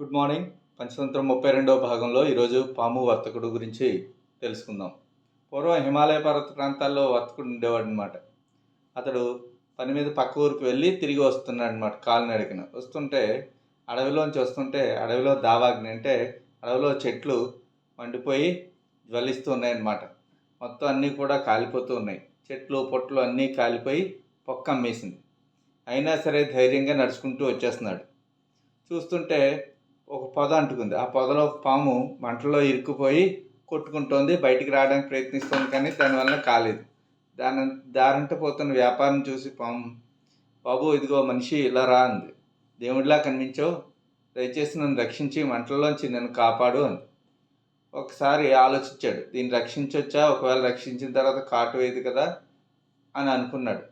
Good morning Panchatantram ముప్పై రెండవ భాగంలో ఈరోజు పాము వర్తకుడు గురించి తెలుసుకుందాం. పూర్వం హిమాలయ పర్వత ప్రాంతాల్లో వర్తకుడు ఉండేవాడు అనమాట అతడు పని మీద పక్క ఊరికి వెళ్ళి తిరిగి వస్తున్నాడు అనమాట కాలినడకన వస్తుంటే అడవిలోంచి వస్తుంటే అడవిలో దావాగ్ని అంటే అడవిలో చెట్లు మండిపోయి జ్వలిస్తూ ఉన్నాయన్నమాట. మొత్తం అన్నీ కూడా కాలిపోతూ ఉన్నాయి. చెట్లు పొట్లు అన్నీ కాలిపోయి పొక్క అమ్మేసింది అయినా సరే ధైర్యంగా నడుచుకుంటూ వచ్చేస్తున్నాడు. చూస్తుంటే ఒక పొద అంటుకుంది. ఆ పొదలో ఒక పాము మంటలో ఇరుక్కుపోయి కొట్టుకుంటోంది బయటికి రావడానికి ప్రయత్నిస్తోంది కానీ దానివల్ల కాలేదు. దాని దారంట పోతున్న వ్యాపారం చూసి పాము బాబు ఇదిగో మనిషి ఇలా రా అంది. దేవుడిలా కనిపించావు? దయచేసి నన్ను రక్షించి మంటల్లోంచి నన్ను కాపాడు అని ఒకసారి ఆలోచించాడు దీన్ని రక్షించొచ్చా? ఒకవేళ రక్షించిన తర్వాత కాటు వేయదు కదా? అని అనుకున్నాడు.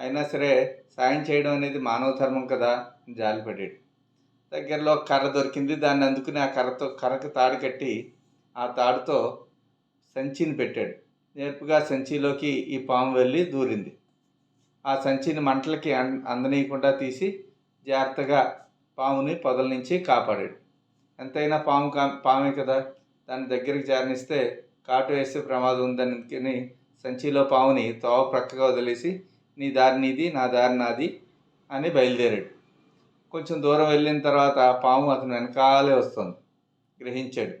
అయినా సరే సాయం చేయడం అనేది మానవ ధర్మం కదా అని జాలిపడ్డాడు దగ్గరలో కర్ర దొరికింది. దాన్ని అందుకుని ఆ కర్రతో కర్రకు తాడు కట్టి ఆ తాడుతో సంచిని పెట్టాడు. నేర్పుగా సంచిలోకి ఈ పాము వెళ్ళి దూరింది. ఆ సంచిని మంటలకి అందనీయకుండా తీసి జాగ్రత్తగా పాముని పొదల నుంచి కాపాడాడు. ఎంతైనా పాము కా పామే కదా. దాని దగ్గరికి జారనిస్తే కాటు వేసే ప్రమాదం ఉందని సంచిలో పాముని తోవ ప్రక్కగా వదిలేసి నీ దారి నీది నా దారి నాది అని బయలుదేరాడు. కొంచెం దూరం వెళ్ళిన తర్వాత పాము అతను వెనకాలే వస్తుంది. గ్రహించాడు.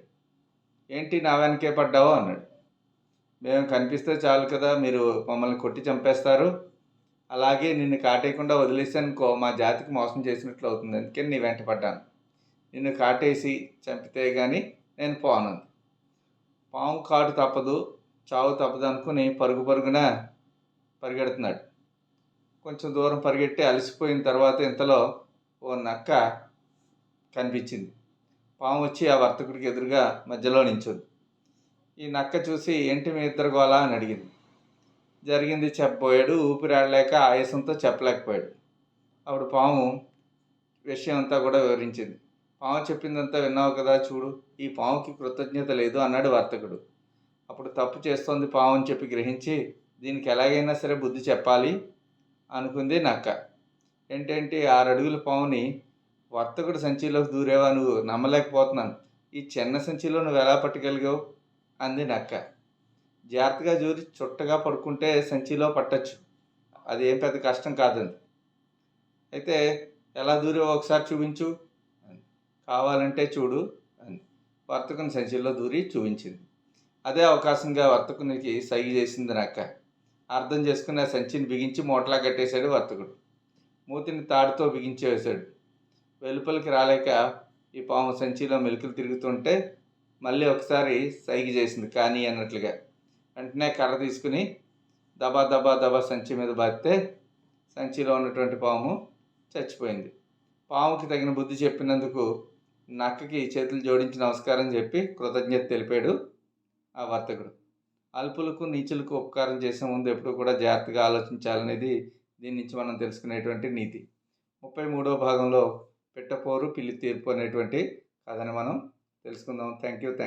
ఏంటి నా వెనకే పడ్డావు? అన్నాడు. మేము కనిపిస్తే చాలు కదా మీరు మమ్మల్ని కొట్టి చంపేస్తారు. అలాగే నిన్ను కాటేయకుండా వదిలేసానుకో మా జాతికి మోసం చేసినట్లు అవుతుంది. అందుకని నీ వెంట పడ్డాను. నిన్ను కాటేసి చంపితే కానీ నేను పోను పాము కాటు తప్పదు చావు తప్పదు అనుకుని పరుగు పరుగున పరిగెడుతున్నాడు. కొంచెం దూరం పరిగెట్టి అలసిపోయిన తర్వాత ఇంతలో ఓ నక్క కనిపించింది. పాము వచ్చి ఆ వర్తకుడికి ఎదురుగా మధ్యలో నించుంది. ఈ నక్క చూసి ఏంటి మీ ఇద్దరు గోలా అని అడిగింది. జరిగింది చెప్పబోయాడు ఊపిరాడలేక ఆయాసంతో చెప్పలేకపోయాడు. అప్పుడు పాము విషయం అంతా కూడా వివరించింది. పాము చెప్పిందంతా విన్నావు కదా చూడు ఈ పాముకి కృతజ్ఞత లేదు అన్నాడు వర్తకుడు. అప్పుడు తప్పు చేస్తోంది పాము అని చెప్పి గ్రహించి దీనికి ఎలాగైనా సరే బుద్ధి చెప్పాలి అనుకుంది నక్క. ఏంటంటే ఆరు అడుగుల పాముని వర్తకుడు సంచిలోకి దూరేవా నువ్వు? నమ్మలేకపోతున్నాను. ఈ చిన్న సంచిలో నువ్వు ఎలా పట్టగలిగావు? అంది నక్క. జాగ్రత్తగా జూరి చుట్టగా పడుకుంటే సంచిలో పట్టచ్చు. అది ఏం పెద్ద కష్టం కాదండి అయితే ఎలా దూరేవో ఒకసారి చూపించు. కావాలంటే చూడు అని వర్తకుని సంచిలో దూరి చూపించింది. అదే అవకాశంగా వర్తకునికి సైగ చేసింది నక్క. అర్థం చేసుకుని ఆ సంచిని బిగించి మూటలా కట్టేశాడు వర్తకుడు. మూతిని తాడుతో బిగించి వెలుపలికి రాలేక ఈ పాము సంచిలో మెలుకులు తిరుగుతుంటే మళ్ళీ ఒకసారి సైగి చేసింది కానీ అన్నట్లుగా. వెంటనే కర్ర తీసుకుని దబా దబా దబా సంచి మీద బాధితే సంచిలో ఉన్నటువంటి పాము చచ్చిపోయింది. పాముకి తగిన బుద్ధి చెప్పినందుకు నక్కకి చేతులు జోడించి నమస్కారం చెప్పి కృతజ్ఞత తెలిపాడు ఆ వర్తకుడు. అల్పులకు నీచులకు ఉపకారం చేసే ముందు ఎప్పుడు కూడా జాగ్రత్తగా ఆలోచించాలనేది దీని నుంచి మనం తెలుసుకునేటువంటి నీతి. ముప్పై మూడో భాగంలో పెట్టపోరు పిల్లి తీర్పు అనేటువంటి కథని మనం తెలుసుకుందాం. Thank you thank